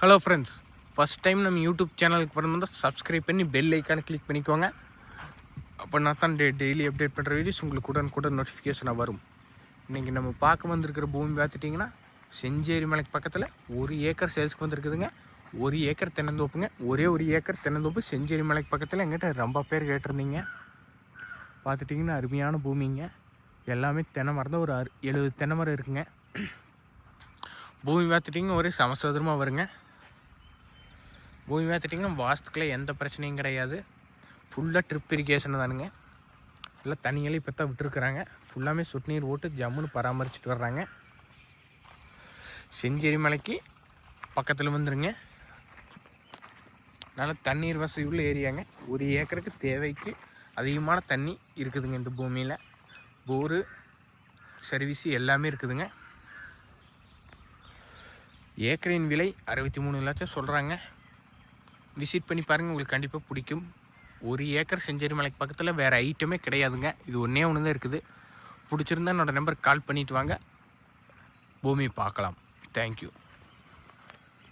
Hello friends first time நம்ம YouTube சேனலுக்கு பண்ணும்போது சப்ஸ்கிரைப் பண்ணி பெல் ஐக்கானை கிளிக் பண்ணிக்கோங்க. அப்போ நான் தான் டே டெய்லி அப்டேட் பண்ணுற வீடியோஸ் உங்களுக்கு உடன் கூட நோட்டிஃபிகேஷனாக வரும். இன்றைக்கி நம்ம பார்க்க வந்திருக்கிற பூமி பார்த்துட்டிங்கன்னா செஞ்சேரி மலைக்கு பக்கத்தில் ஒரு ஏக்கர் சேல்ஸ்க்கு வந்திருக்குதுங்க. ஒரு ஏக்கர் தென்னந்தோப்புங்க. ஒரே ஒரு ஏக்கர் தென்னந்தோப்பு செஞ்சேரி மலைக்கு பக்கத்தில் எங்கிட்ட ரொம்ப பேர் கேட்டிருந்தீங்க. பார்த்துட்டிங்கன்னா அருமையான பூமிங்க. எல்லாமே தென்னை மரம் தான். ஒரு அறு எழுபது தென்னை மரம் இருக்குங்க. பூமி பார்த்துட்டிங்கன்னா ஒரே சமசதுரமாக வருங்க. பூமி பார்த்துட்டிங்கன்னா வாஸ்துக்குள்ளே எந்த பிரச்சனையும் கிடையாது. ஃபுல்லாக ட்ரிப் இரிகேஷன் தானுங்க. எல்லாம் தண்ணியெல்லாம் இப்போ தான் விட்டுருக்குறாங்க. ஃபுல்லாமே சொட்டு நீர் ஓட்டு ஜம்முன்னு பராமரிச்சுட்டு வர்றாங்க. செஞ்சேரி மலைக்கு பக்கத்தில் வந்துருங்க. நல்ல தண்ணீர் வசதி உள்ள ஏரியாங்க. ஒரு ஏக்கருக்கு தேவைக்கு அதிகமான தண்ணி இருக்குதுங்க இந்த பூமியில். போரு சர்வீஸ் எல்லாமே இருக்குதுங்க. ஏக்கரின் விலை அறுபத்தி மூணு லட்சம் சொல்கிறாங்க விசிட் பண்ணி பாருங்கள் உங்களுக்கு கண்டிப்பாக பிடிக்கும். ஒரு ஏக்கர் செஞ்சேரி மலைக்கு பக்கத்தில் வேறு ஐட்டமே கிடையாதுங்க. இது ஒன்றே ஒன்று தான் இருக்குது. பிடிச்சிருந்தா என்னோடய நம்பருக்கு கால் பண்ணிவிட்டு வாங்க. பூமி பார்க்கலாம். தேங்க்யூ